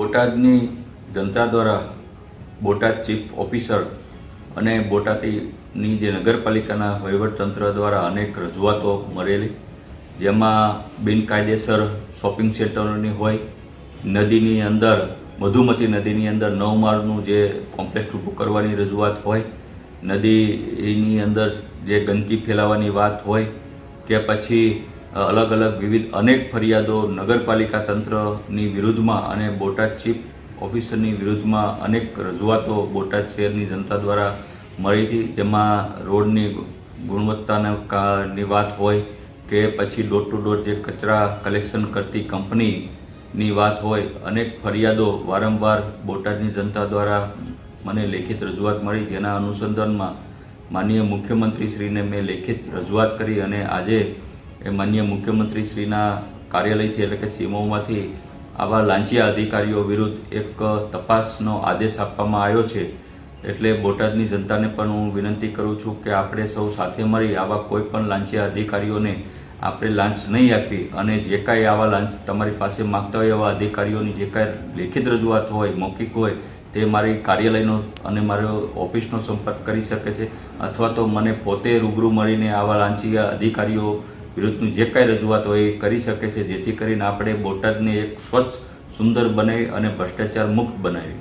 બોટાદની જનતા દ્વારા Botad chief officer અને બોટાદની જે નગરપાલિકાના વહીવટતંત્ર દ્વારા અનેક રજૂઆતો મળેલી, જેમાં બિનકાયદેસર શોપિંગ સેન્ટરોની હોય, નદીની અંદર, મધુમતી નદીની અંદર નવ માળનું જે કોમ્પ્લેક્સ ઊભું કરવાની રજૂઆત હોય, નદીની અંદર જે ગંદકી ફેલાવાની વાત હોય કે પછી અલગ અલગ વિવિધ અનેક ફરિયાદો નગરપાલિકા તંત્રની વિરુદ્ધમાં અને બોટાદ ચીફ ઓફિસરની વિરુદ્ધમાં અનેક રજૂઆતો બોટાદ શહેરની જનતા દ્વારા મળી હતી. જેમાં રોડની ગુણવત્તાના વાત હોય કે પછી ડોર ટુ ડોર જે કચરા કલેક્શન કરતી કંપનીની વાત હોય, અનેક ફરિયાદો વારંવાર બોટાદની જનતા દ્વારા મને લેખિત રજૂઆત મળી. જેના અનુસંધાનમાં માનનીય મુખ્યમંત્રીશ્રીને મેં લેખિત રજૂઆત કરી અને આજે એ માન્ય મુખ્યમંત્રીશ્રીના કાર્યાલયથી એટલે કે સીમોમાંથી આવા લાંચિયા અધિકારીઓ વિરુદ્ધ એક તપાસનો આદેશ આપવામાં આવ્યો છે. એટલે બોટાદની જનતાને પણ હું વિનંતી કરું છું કે આપણે સૌ સાથે મળી આવા કોઈ પણ લાંચિયા અધિકારીઓને આપણે લાંચ નહીં આપી અને જે કાંઈ આવા લાંચ તમારી પાસે માગતા હોય એવા અધિકારીઓની જે કાંઈ લેખિત રજૂઆત હોય, મૌખિક હોય, તે મારી કાર્યાલયનો અને મારો ઓફિસનો સંપર્ક કરી શકે છે. અથવા તો મને પોતે રૂબરૂ મળીને આવા લાંચિયા અધિકારીઓ વિરુદ્ધનું જે કાંઈ રજૂઆત હોય એ કરી શકે છે, જેથી કરીને આપણે બોટાદને એક સ્વચ્છ, સુંદર બનાવી અને ભ્રષ્ટાચાર મુક્ત બનાવી.